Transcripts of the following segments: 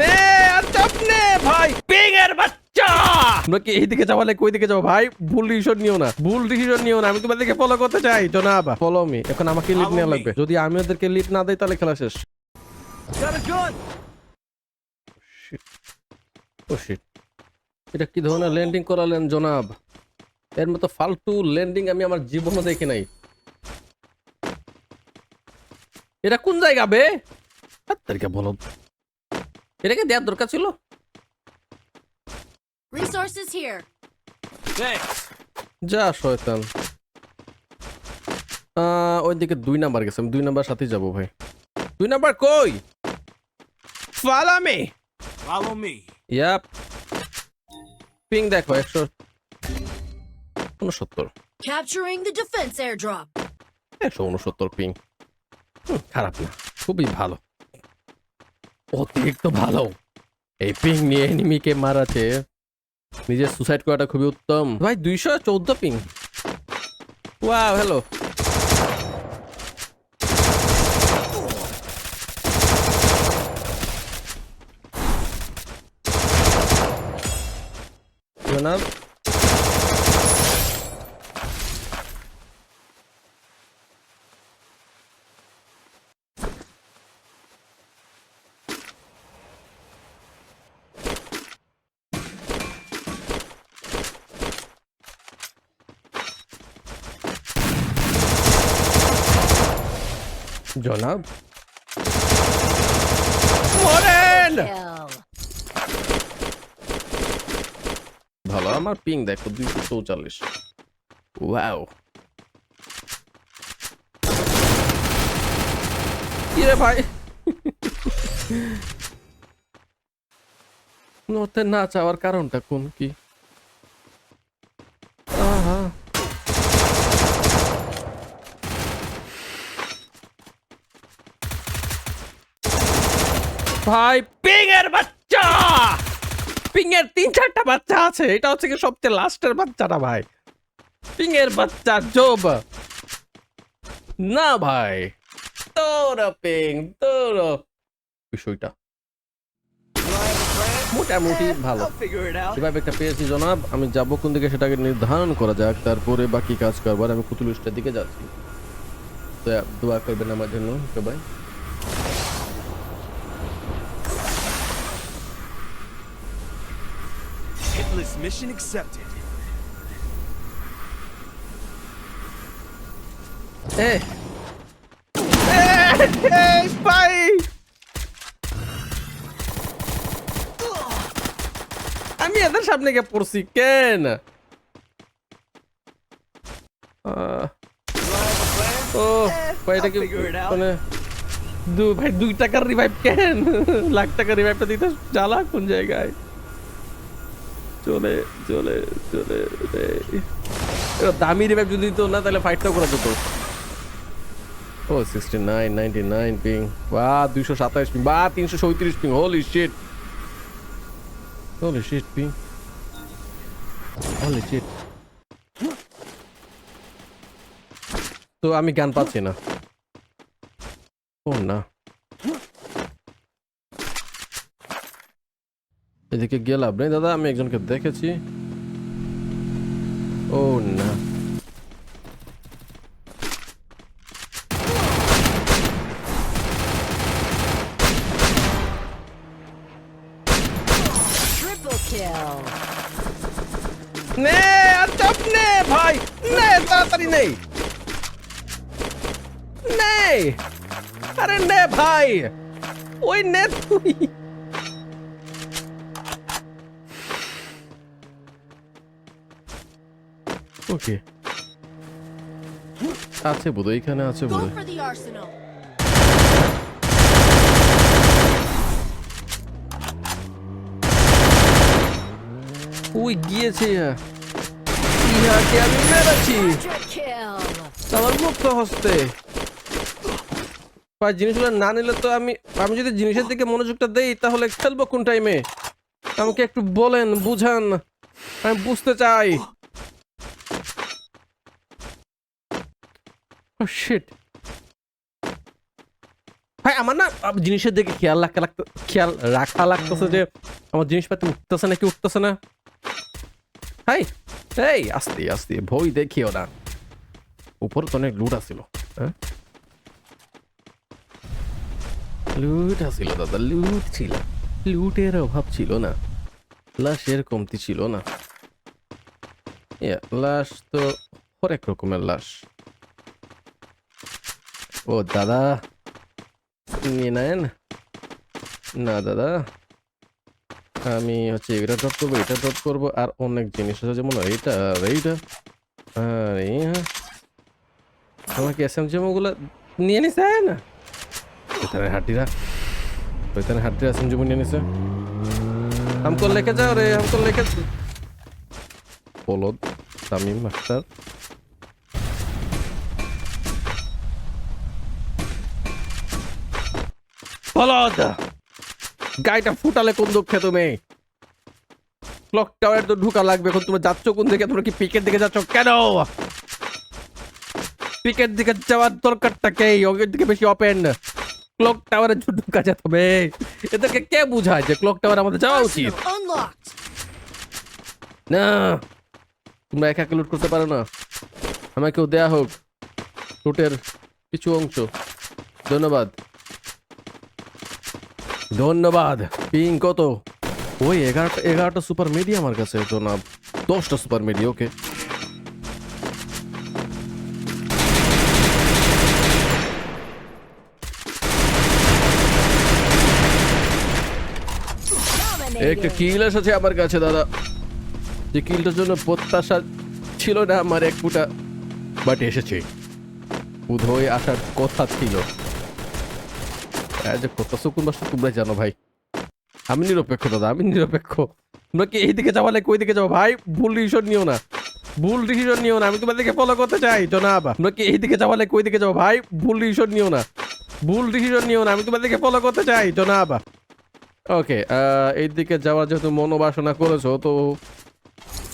নে আর চাপ নে ভাই। পিং এর বাচ্চা। আমরা কি এইদিকে যাব নাকি ওই দিকে যাব? ভাই ভুল ডিসিশন নিও না। ভুল ডিসিশন নিও না। আমি তোমাদেরকে ফলো করতে চাই। জনাব ফলো মি এখন আমাকে লিড নেওয়া লাগবে। যদি আমি ওদেরকে লিড না দেই তাহলে খেলা শেষ! ও শিট এটা কি ধরনের ল্যান্ডিং করালেন জনাব? এর মতো ফালতু ল্যান্ডিং আমি আমার জীবনে দেখি নাই। এটা কোন জায়গা বে? তারিখে বলো। এটাকে দেওয়ার দরকার ছিল? Resources here. যা শয়তান। আহ, ওইদিকে দুই নাম্বার গেছে আমি দুই নাম্বার সাথেই যাব ভাই। দুই নাম্বার কই? Follow me Follow me. Yup ping দেখো একশো উনসত্তর Capturing the defense airdrop. একশো উনসত্তর পিং হুম, খারাপ না খুবই ভালো। অতিরিক্ত ভালো। এই পিং নিয়ে এনিমিকে মারাছে নিজের সুসাইড করাটা খুবই উত্তম। ভাই, দুইশো চৌদ্দ পিং ওয়াও হ্যালো জনাব জনাব। মরেন. ভালো আমার পিং দেখো দুইশো চৌচল্লিশ। ওয়াও কি রে ভাই? নতে না চাওয়ার কারণটা কোন কি? আহা। ভাই পিং এর বাচ্চা! পিং এর তিন চারটা বাচ্চা আছে, এটা হচ্ছে কি সবচেয়ে লাস্টের বাচ্চাটা ভাই। পিং এর বাচ্চা জব। না ভাই, তোর পিং, তোর বিষয়টা। মোটামুটি ভালো. যেভাবে একটা পেয়েছি জনাব, আমি যাব কোন দিকে সেটাকে নির্ধারণ করা যাক, তারপরে বাকি কাজ করবার, আমি কুতুলুসটার দিকে যাচ্ছি। দোয়া করবেন আমার জন্য, সবাই। Hitless mission accepted. এ এই ভাই আমি এদের সামনে গিয়ে পড়ছি কেন? ও ভাই এটা কি. মানে দু ভাই দুই টাকার রিভাইভ কেন? লাখ টাকার রিভাইভটা দিতে জ্বালা কোন জায়গায়? চলে চলে চলে। এরা দামি রিভাইভ যদি দিত না, তাহলে ফাইটটাও করা যেত। ও সিক্সটি নাইন নাইন পিং বা, দুইশো সাতাইশ পিং বা, তিনশো পিং পিং তো আমি গান পাচ্ছি না ও না এদিকে গেলাম। নেই দাদা আমি একজনকে দেখেছি। ও না. নে আর চাপ নে ভাই। নে তাড়াতাড়ি নেই নে। আরে নে ভাই। ওই নে তুই। ওকে। আছে বোধ এখানে আছে বোধ. ওই গিয়েছে ইহাকে আমি মেরেছি. আমার মুক্ত হস্তে। ভাই জিনিসগুলো না নিলে তো আমি আমি যদি জিনিসের দিকে মনোযোগটা দেই তাহলে খেলব কোন টাইমে আমাকে একটু বলেন বুঝান। আমি বুঝতে চাই। শিট ভাই, আমার না জিনিসের দিকে খেয়াল রাখা লাগতে, খেয়াল রাখা লাগতেছে যে, আমার জিনিসপাতি উঠতেছে নাকি উঠতেছে না? হাই, এই, আস্তে আস্তে, ভয় দেখিও না। উপরে তো অনেক লুট আসছিল হ্যাঁ? লুট আসছিল দাদা লুট ছিল। লুটের অভাব ছিল না, লাশের কমতি ছিল না। লাশ তো হরেক রকমের লাশ। ও দাদা নিয়ে নেন না দাদা আমি হচ্ছে এটা ড্রপ করবো এটা ড্রপ করবো আর অনেক জিনিস আছে যেমন এইটা আর এইটা আর এই হ্যাঁ আমাকে এস এম জেমোগুলো নিয়ে নিছে না এখানে হাড্ডিরা ওইখানে হাড্ডিরা এস এম জেমো নিয়ে নিছে हमको लेके जाओ रे हमको लेके বলদ তামিম মাস্টার বলদ গাড়িটা ফুটালে কোন দুঃখে তুমি? ক্লক টাওয়ার তো ঢুকা লাগবে এখন তুমি যাচ্ছ কোন দিকে? তোমরা কি পিকের দিকে যাচ্ছ? কেন? পিকের দিকে যাওয়ার দরকারটা কে? ওর দিকে বেশি ওপেন ক্লক টাওয়ারে ঢুকা যেতে হবে এদেরকে কে বুঝায় যে ক্লক টাওয়ার আমাদের যাওয়া উচিত? না। তোমরা একা একা লুট করতে পারো না। আমাকেও দেয়া হোক। লুটের কিছু অংশ। ধন্যবাদ। ধন্যবাদ, পিং কত? ওই এগারোটা এগারোটা সুপার মিডিয়া আমার কাছে, জনাব। দশটা সুপার মিডিয়া ওকে। একটা. কিল এসেছে আমার কাছে, দাদা। যে কিলটার জন্য প্রত্যাশা ছিল না আমার এক ফুটা বাট এসেছে। উদয় আসার কথা ছিল। যে কত সুকুন বাসা তোমরা জানো ভাই। আমি নিরপেক্ষ, দাদা, আমি নিরপেক্ষ। তোমরা কি এই দিকে যাওয়া নাকি ওই দিকে যাব? ভাই, ভুল ডিসিশন নিও না। ভুল ডিসিশন নিও না, আমি তোমাদেরকে ফলো করতে চাই, জনাব। তোমরা কি এই দিকে যাওয়া নাকি ওই দিকে যাব? ভাই, ভুল ডিসিশন নিও না। ভুল ডিসিশন নিও না, আমি তোমাদেরকে ফলো করতে চাই, জনাব। ওকে এই দিকে যাওয়ার যেহেতু মনোবাসনা করেছ, তো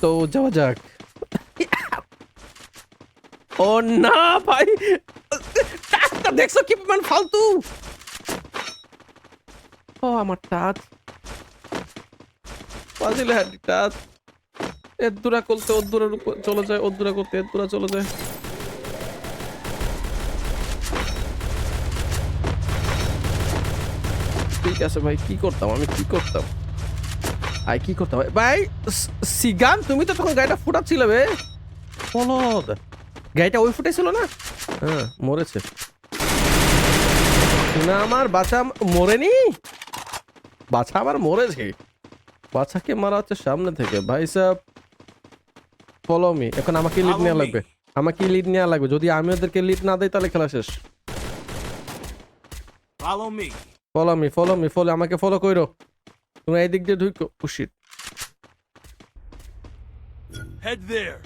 তো যাওয়া যাক। ও না, ভাই। দেখছ কি পরিমাণ ফালতু? আমার টাচ ফাজিল হ্যাঁ টাচ এর দূরা করতে ওর দূরের উপর চলে যায়, ওর দূরা করতে এর দূরা চলে যায়। ঠিক আছে ভাই, কি করতাম? আমি কি করতাম? আই, কি করতাম? ভাই সিগান, তুমি তো তখন গাড়িটা ফুটাচ্ছিলে বে। বলদ গাড়িটা ওই ফুটেছিল না? হ্যাঁ মরেছে। না, আমার বাচ্চা মরেনি? বাচ্চা আমার মরেছে বাছাকে মারা হচ্ছে সামনে থেকে। ভাই সাহ ফলো মি এখন আমাকে লিড নেওয়া লাগবে। আমাকে লিড নেওয়া লাগবে। যদি আমি ওদেরকে লিড না দেই তাহলে খেলা শেষ. Follow me follow me follow আমাকে ফলো কইরো। তুমি এই দিক দিয়ে ঢুকো পুশিট Head there.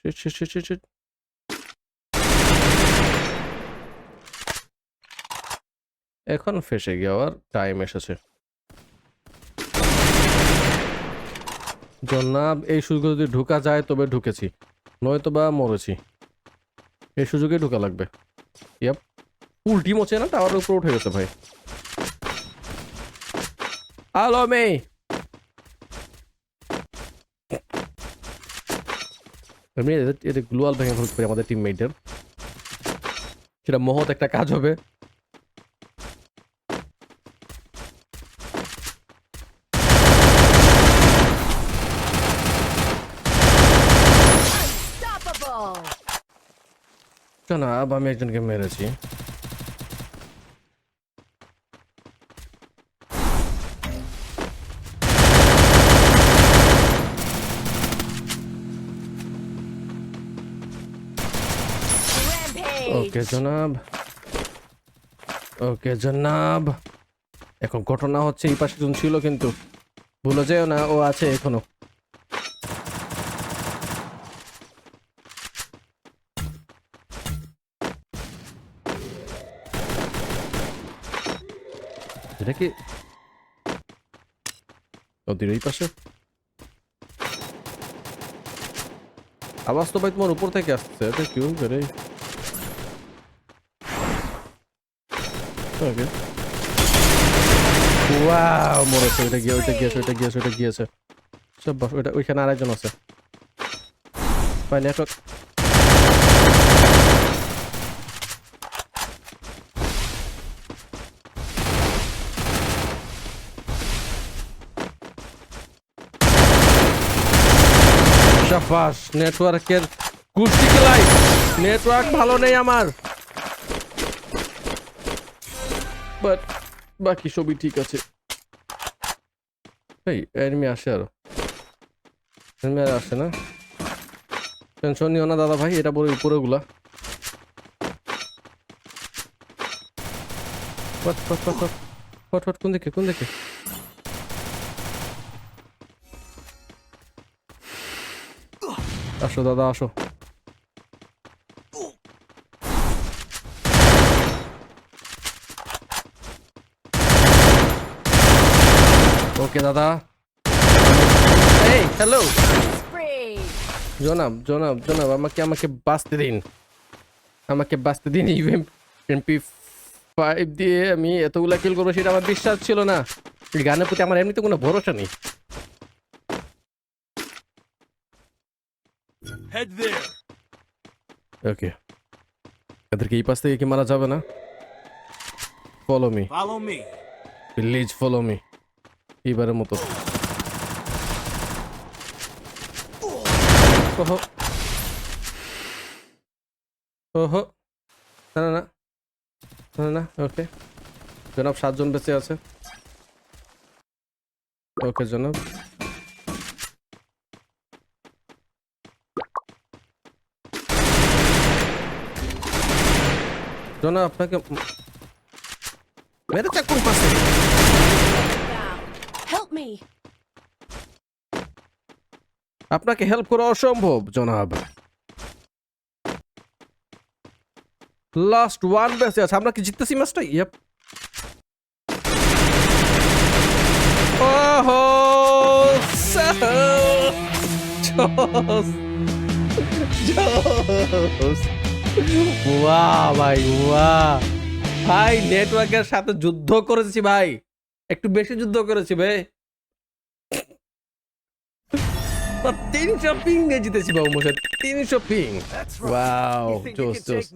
Shit, shit, shit, shit, এখন ফেসে যাওয়ার টাইম এসেছে। জনাব, এই সুযোগে যদি ঢুকা যায় তবে ঢুকেছি, নয়তো বা মরেছি। এই সুযোগে ঢুকা লাগবে। ইয়াপ ফুল টিম হচ্ছে না, টাওয়ারের উপর উঠে গেছে ভাই। হ্যালো মেয়ে! এদের গ্লোয়াল ভেঙে ফেলতে পারি আমাদের টিমমেটদের সেটা মহৎ একটা কাজ হবে। জনাব আমি একজনকে মেরেছি। ওকে জনাব। ওকে জনাব। এখন ঘটনা হচ্ছে এই পাশে একজন ছিল কিন্তু। ভুলে যেও না ও আছে এখনও। এটা কি? ওদের এই পাশে? আওয়াজ তো ভাই তোমার উপর থেকে আসছে, এটা কি হবে রে? ওকে। ওয়াও মরেছে ওইটা গিয়ে ওইটা গিয়েছে ওইটা গিয়েছে ওইটা গিয়েছে। সব ওইটা, ওইখানে আরেকজন আছে। ভাই নেটওয়ার্ক সাফাস নেটওয়ার্কের কুস্তি খেলাই। নেটওয়ার্ক ভালো নেই আমার। বাট বাকি সবই ঠিক আছে। এই এনিমি আসে আরও। এনিমি আর আসে না। টেনশন নিও না দাদা ভাই, এটা বড় উপরেগুলা। ফট ফট ফট ফট ফট ফট কোন দিকে কোন দিকে? আসো দাদা আসো ওকে দাদা এই হ্যালো. জনাব জনাব জনাব আমাকে আমাকে বাঁচতে দিন। আমাকে বাঁচতে দিন ইভেন এমপি ফাইভ দিয়ে আমি এতগুলা কিল করব, সেটা আমার বিশ্বাস ছিল না। গানের প্রতি আমার এমনিতে কোনো ভরসা নেই। Head there. ওকে এদেরকে এই পাশ থেকে কি মারা যাবে না? Follow me Follow me. Please follow me এইবারের মতো। ওহো। ওহো। না না না। না না ওকে জনাব সাতজন বেঁচে আছে। ওকে জনাব। জনাব আপনাকে মেরেছে কোন পাশে? আপনাকে হেল্প করা অসম্ভব জনাব। লাস্ট ওয়ান বেঁচে আছে। আমরা কি জিততেছি ম্যাচটা ইয়েপ ওহো জোস জোস ওয়াহ ভাই ওয়া ভাই নেটওয়ার্কের সাথে যুদ্ধ করেছি ভাই। একটু বেশি যুদ্ধ করেছি ভাই। তিনশো পিং নিয়ে জিতেছি বাবু মশাই তিনশো পিং ওয়াও জোস?